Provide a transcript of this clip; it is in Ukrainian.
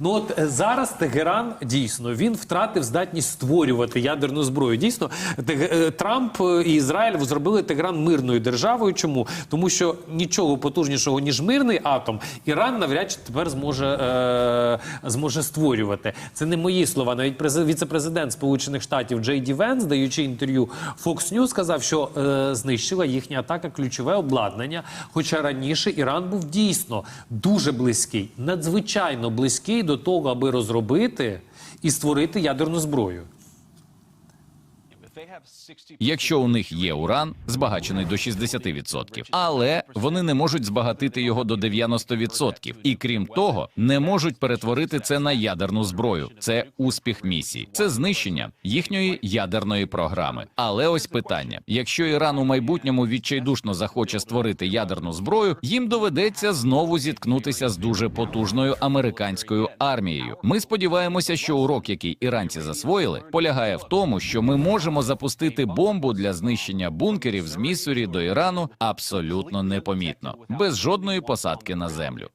Ну от е, зараз Тегеран дійсно він втратив здатність створювати ядерну зброю. Дійсно, е, Трамп і Ізраїль зробили Тегеран мирною державою. Чому? Тому що нічого потужнішого ніж мирний атом Іран навряд чи тепер зможе, е, зможе створювати. Це не мої слова. Навіть през- віце-президент Сполучених Штатів Джей Ді Венс, даючи інтерв'ю Fox News, сказав, що е, знищила їхня атака ключове обладнання. Хоча раніше Іран був дійсно дуже близький, надзвичайно близький до того, аби розробити і створити ядерну зброю. Якщо у них є уран, збагачений до 60%, але вони не можуть збагатити його до 90%. І крім того, не можуть перетворити це на ядерну зброю. Це успіх місії, це знищення їхньої ядерної програми. Але ось питання: якщо Іран у майбутньому відчайдушно захоче створити ядерну зброю, їм доведеться знову зіткнутися з дуже потужною американською армією. Ми сподіваємося, що урок, який іранці засвоїли, полягає в тому, що ми можемо запустити бомбу для знищення бункерів з Міссурі до Ірану абсолютно непомітно, без жодної посадки на землю.